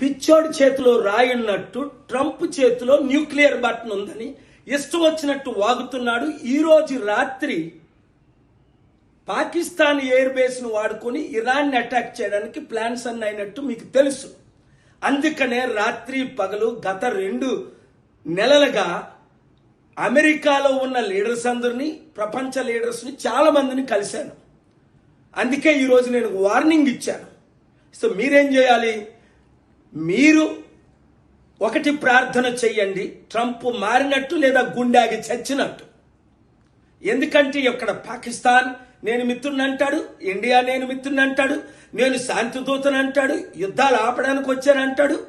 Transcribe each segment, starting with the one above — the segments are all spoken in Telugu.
పిచ్చోడి చేతిలో రాయున్నట్టు ట్రంప్ చేతిలో న్యూక్లియర్ బటన్ ఉందని ఇష్టం వచ్చినట్టు వాగుతున్నాడు. ఈరోజు రాత్రి పాకిస్తాన్ ఎయిర్ బేస్ను వాడుకొని ఇరాన్ని అటాక్ చేయడానికి ప్లాన్స్ అన్న అయినట్టు మీకు తెలుసు. అందుకనే రాత్రి పగలు గత రెండు నెలలుగా అమెరికాలో ఉన్న లీడర్స్ అందరినీ ప్రపంచ లీడర్స్ని చాలా మందిని కలిశాను. అందుకే ఈరోజు నేను వార్నింగ్ ఇచ్చాను. సో మీరేం చేయాలి? మీరు ఒకటి ప్రార్థన చెయ్యండి. ట్రంప్ మారినట్టు లేదా గుండాగి చచ్చినట్టు. ఎందుకంటే ఇక్కడ పాకిస్తాన్ నేను మిత్రుని అంటాడు ఇండియా నేను మిత్రుని అంటాడు నేను శాంతి దూతను అంటాడు యుద్ధాలు ఆపడానికి వచ్చానంటాడు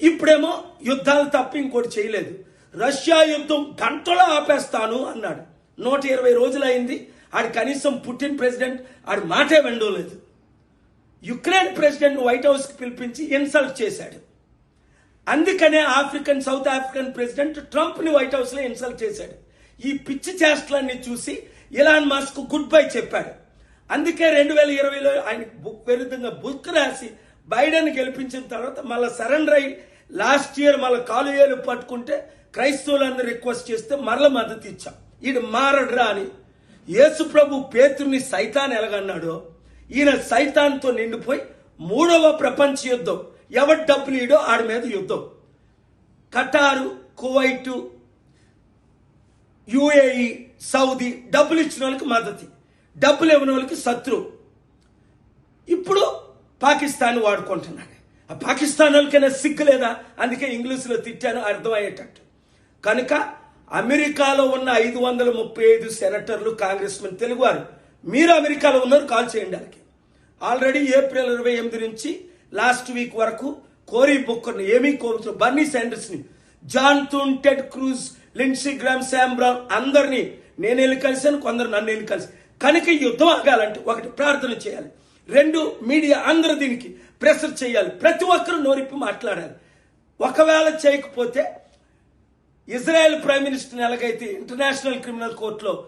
ఇప్పుడేమో యుద్ధాలు తప్ప ఇంకోటి చేయలేదు. రష్యా యుద్ధం గంటలో ఆపేస్తాను అన్నాడు. నూట ఇరవై రోజులైంది. ఆడు కనీసం పుట్టిన ప్రెసిడెంట్ ఆడి మాటే వెండలేదు యుక్రెయిన్ ప్రెసిడెంట్ వైట్ హౌస్కి పిలిపించి ఇన్సల్ట్ చేశాడు. అందుకనే ఆఫ్రికన్ సౌత్ ఆఫ్రికన్ ప్రెసిడెంట్ ట్రంప్ని వైట్ హౌస్లో ఇన్సల్ట్ చేశాడు. ఈ పిచ్చి చేష్టలన్నీ చూసి ఇలాన్ మాస్క్ గుడ్ బై చెప్పాడు. అందుకే రెండు వేల ఇరవైలో ఆయన బుక్ విరుద్ధంగా బుక్ రాసి బైడెన్ గెలిపించిన తర్వాత మళ్ళీ సరెండర్ అయ్యి లాస్ట్ ఇయర్ మళ్ళీ కాలు ఏలు పట్టుకుంటే క్రైస్తవులందరూ రిక్వెస్ట్ చేస్తే మరల మద్దతు ఇచ్చాం. ఈడు మారడ్రా అని. యేసు ప్రభు పేతుని సైతాన్ ఎలాగన్నాడో ఈయన సైతాన్తో నిండిపోయి మూడవ ప్రపంచ యుద్ధం. ఎవరి డబ్బులు ఈడో ఆడి మీద యుద్ధం. కటారు కువైటు యుఏఈ సౌదీ డబ్బులు ఇచ్చిన వాళ్ళకి మద్దతు. డబ్బులు ఇవ్వని వాళ్ళకి శత్రువు ఇప్పుడు పాకిస్తాన్ వాడుకుంటున్నాడు. ఆ పాకిస్తాన్ వాళ్ళకైనా సిగ్గు లేదా? అందుకే ఇంగ్లీష్లో తిట్టాను అర్థమయ్యేటట్టు. కనుక అమెరికాలో ఉన్న ఐదు వందల ముప్పై ఐదు సెనటర్లు కాంగ్రెస్ మెన్ తెలుగువారు మీరు అమెరికాలో ఉన్నారు కాల్ చేయండి వాళ్ళకి. ఆల్రెడీ ఏప్రిల్ ఇరవై ఎనిమిది నుంచి లాస్ట్ వీక్ వరకు కోరీ బుక్కర్ని ఏమీ కోరుతు Bernie Sanders John Thune Ted Cruz Lindsey Graham Sam Brown అందరినీ నేను వెళ్ళి కలిశాను కొందరు నన్ను వెళ్ళి కలిసి కనుక యుద్ధం ఆగాలంటే ఒకటి ప్రార్థన చేయాలి. రెండు మీడియా అందరూ దీనికి ప్రెషర్ చేయాలి. ప్రతి ఒక్కరూ నోరిప్పి మాట్లాడాలి. ఒకవేళ చేయకపోతే ఇజ్రాయెల్ ప్రైమ్ మినిస్టర్ ఎలాగైతే ఇంటర్నేషనల్ క్రిమినల్ కోర్టులో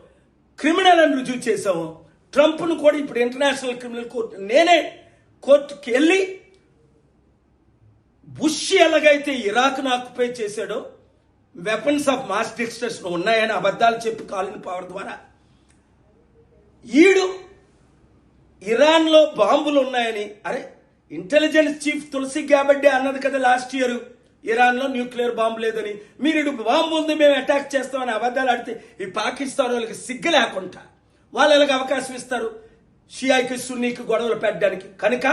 క్రిమినల్ అని రుజువు చేశాము ట్రంప్ను కూడా ఇప్పుడు ఇంటర్నేషనల్ క్రిమినల్ కోర్టు నేనే కోర్టుకి వెళ్ళి బుష్ ఎలాగైతే ఇరాక్ను ఆక్యుపై చేశాడో వెపన్స్ ఆఫ్ మాస్ డిస్ట్రక్షన్ ఉన్నాయని అబద్ధాలు చెప్పి కాలిన పవర్ ద్వారా ఈడు ఇరాన్లో బాంబులు ఉన్నాయని అరే ఇంటెలిజెన్స్ చీఫ్ తులసి గ్యాబడ్డే అన్నది కదా లాస్ట్ ఇయర్ ఇరాన్లో న్యూక్లియర్ బాంబు లేదని. మీరు ఇటు బాంబు ఉంది మేము అటాక్ చేస్తామని అబద్ధాలు ఆడితే ఈ పాకిస్తాన్ వాళ్ళకి సిగ్గు లేకుండా వాళ్ళు ఎలాగ అవకాశం ఇస్తారు. షియాకి సున్నీకి గొడవలు పెట్టడానికి. కనుక